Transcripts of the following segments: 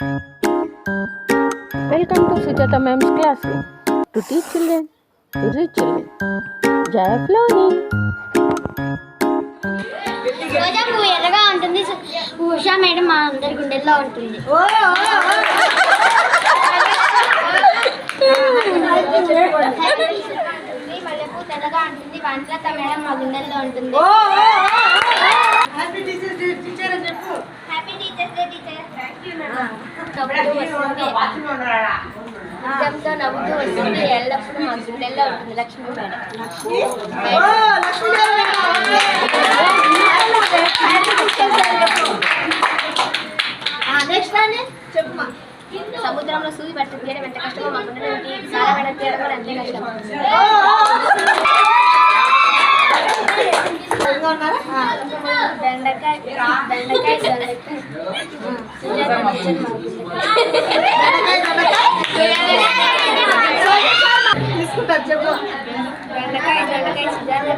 Welcome to Sujata Ma'am's classroom. To teach children, to reach children. Jaya Floni. రోజా పువ్వు ఎర్రగా ఉంటుంది Usha madam మా అందరి గుండెల్లో ఉంటుంది మల్లెపూ తెల్లగా ఉంటుంది వంటలత మేడం మా గుండెల్లో ఉంటుంది నిజంతో నవ్వుతూ వస్తుంది ఎల్లప్పుడూ మా గుండెల్లో ఉంటుంది లక్ష్మీ మేడం నెక్స్ట్ సముద్రంలో సూది పట్టి తీయడం ఎంత కష్టమో మా గుండె సారా మేడం తీయడం కూడా అంతే కష్టం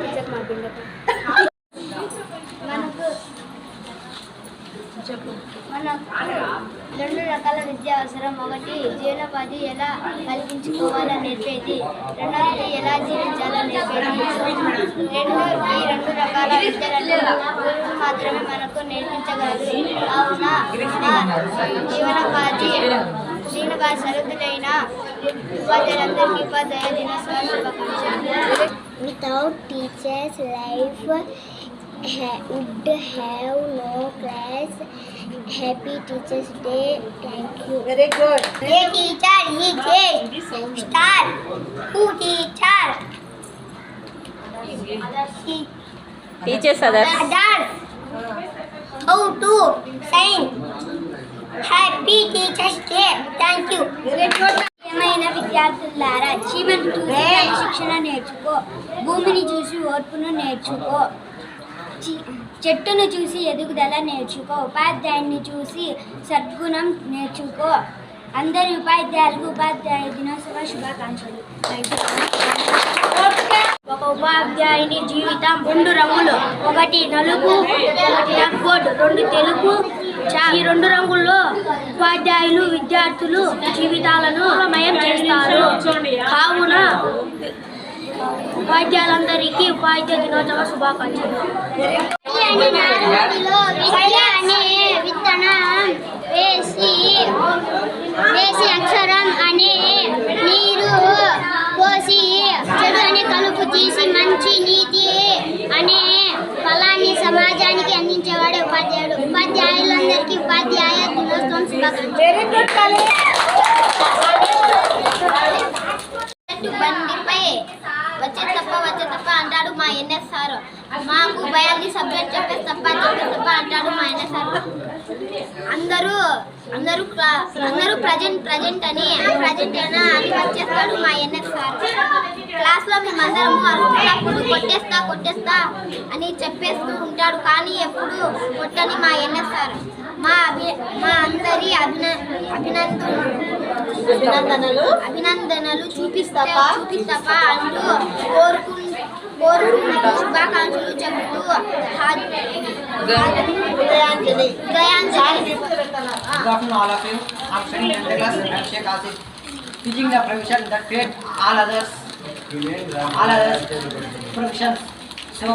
टिचर मार విద్య ఒకటి జీవనోపాధి ఎలా కలిగించుకోవాలని నేర్పేది రెండవది ఎలా జీవించాలని నేర్పేది రెండు ఈ రెండు రకాల విద్యలను గురువు మాత్రమే మనకు నేర్పించగలరు కావున జీవనోపాధి సరుకులైన ఉపాధ్యాయులందరికీ ఉపాధ్యాయ దినోత్సవం శుభాకాంక్షలు Without teachers, life would have no class. Happy Teachers Day. Thank you. Very good. A teacher is a star. Who teacher? Teachers others. Others. How to sign. Happy Teachers Day. Thank you. Very good. ప్రియమైన విద్యార్థులారా చీమను చూసి క్రమశిక్షణ నేర్చుకో భూమిని చూసి ఓర్పును నేర్చుకో చి- చెట్టును చూసి ఎదుగుదల నేర్చుకో ఉపాధ్యాయుని చూసి సద్గుణం నేర్చుకో. అందరి ఉపాధ్యాయులకు ఉపాధ్యాయ దినోత్సవ శుభాకాంక్షలు. ఒక ఉపాధ్యాయుని జీవితం రెండు రంగులు. ఒకటి నలుపు ఒకటి బోర్డు రెండు తెలుపు. ఈ రెండు రంగుల్లో ఉపాధ్యాయులు విద్యార్థులు జీవితాలను మయం చేస్తారు. కావున ఉపాధ్యాయులందరికీ ఉపాధ్యాయ దినోత్సవ శుభాకాంక్షలు. అనే విత్తనం వేసి వేసి అక్షరం అనే నీరు పోసి చెడు అనే కలుపు తీసి మంచి నీతి అనే ఫలాన్ని సమాజానికి అందించేవాడే ఉపాధ్యాయుడు. ఉపాధ్యాయులందరికీ ఉపాధ్యాయ దినోత్సవం శుభాకాంక్షలు. సబ్జెక్ట్ చెప్పే తప్ప చెప్పే తప్ప అంటాడు మా ఎన్ఎస్ సార్ అందరూ అందరూ అందరూ ప్రజెంట్ ప్రజెంట్ అని ప్రజెంట్ అయినా అని వచ్చేస్తాడు మా ఎన్ఎస్ సార్. క్లాస్లో మేమందరము అరుస్తున్నప్పుడు కొట్టేస్తా కొట్టేస్తా అని చెప్పేస్తూ ఉంటాడు. కానీ ఎప్పుడు కొట్టని మా ఎన్ఎస్ సార్. మా అభి మా అందరి అభిన అభినందన అభినందనలు. అభినందనలు చూపిస్తా చూపిస్తాపా అంటూ కోరుకు కోరుకుంటూ శుభాకాంక్షలు చెబుతూ హా- ఉదయాంజలి ఉదయాంజలి Good afternoon, all of you. I'm studying in the class at Sheikh Asif, teaching the profession that create all others, all others professions. So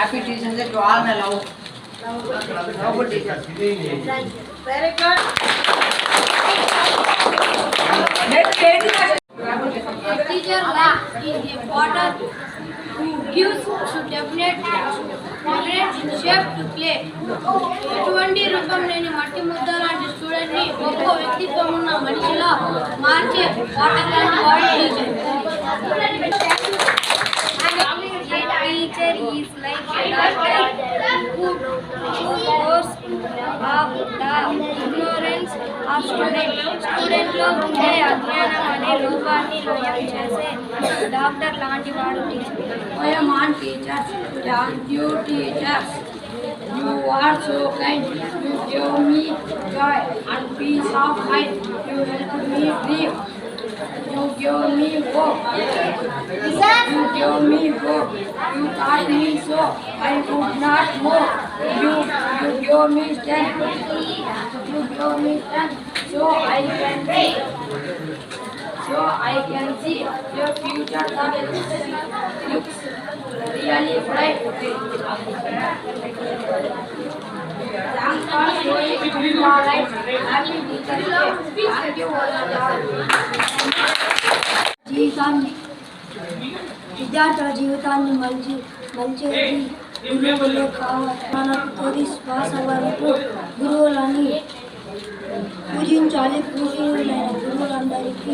happy teachers day to all my love. Love good teachers. Very good. Next, lady. teacher is a potter who Gives to definite definite shape to play ఎటువంటి రూపం లేని మట్టి ముద్ద లాంటి స్టూడెంట్ని గొప్ప వ్యక్తిత్వం ఉన్న మనిషిలో మార్చే వాటర్ లాంటి వాడు teacher is like a doctor of student. Student లో ఉండే అజ్ఞానం అనే లోపాన్ని నయం చేసే డాక్టర్ లాంటి వాడు teacher I am on teachers. Thank you, teachers. You are so kind. You give me joy and peace of mind. You help me dream. You give me hope. You give me hope. You taught me so I could not move. You, you give me strength. You give me strength. so I can see, so I can see your future that looks really bright. Thanks for showing your light. Happy Teacher's Day. Thank you all. జీవితాన్ని విద్యార్థుల జీవితాన్ని మలిచి మలిచేది గురువులే కావాలి మనకు తొలి శ్వాస వరకు గురువులని పూజించాలి పూజలైన గురువులందరికీ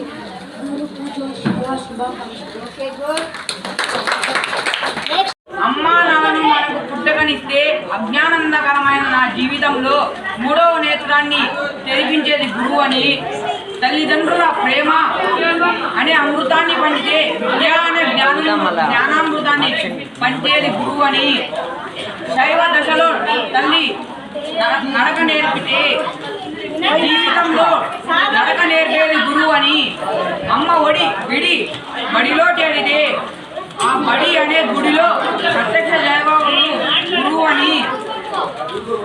గురు పూజోత్సవ శుభాకాంక్షలు. అమ్మా నాన్నను మనకు పుట్టకనిస్తే అజ్ఞానందకరమైన నా జీవితంలో మూడవ నేత్రాన్ని తెరిపించేది గురువు అని తల్లిదండ్రుల ప్రేమ అనే అమృతాన్ని పంచితే విద్య అనే జ్ఞానం జ్ఞానామృతాన్ని పంచేది గురువు అని. శైవ దశలో తల్లి నడ- నడక నేర్పితే జీవితంలో నడక నేర్పేది గురువు అని అమ్మ ఒడి విడి బడిలో చేరితే ఆ బడి అనే గుడిలో ప్రత్యక్ష దైవములు గురువు అని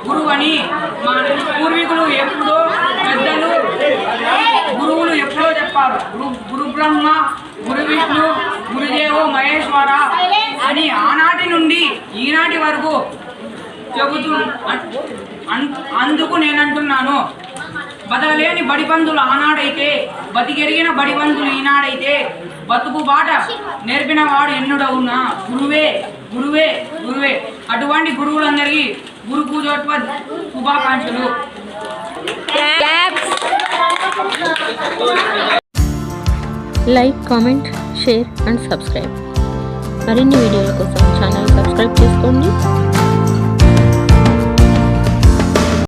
గురువు అని మా పూర్వీకులు ఎప్పుడో పెద్దలు గురువులు ఎప్పుడో చెప్పారు. గురు గురు బ్రహ్మ గురు విష్ణు గురుదేవో మహేశ్వర అని ఆనాటి నుండి ఈనాటి వరకు చెబుతూ అందుకు నేనంటున్నాను. బదలలేని బడిబంధులు ఆనాడైతే బతికెరిగిన బడిబంధులు ఈనాడైతే బతుకు బాట నేర్పిన వాడు ఎన్నుడవునా? గురువే గురువే గురువే. అటువంటి గురువులందరికీ గురు పూజోత్వ శుభాకాంక్షలు. Like comment share and subscribe మరిన్ని వీడియోల కోసం ఛానల్ సబ్స్క్రైబ్ చేసుకోండి.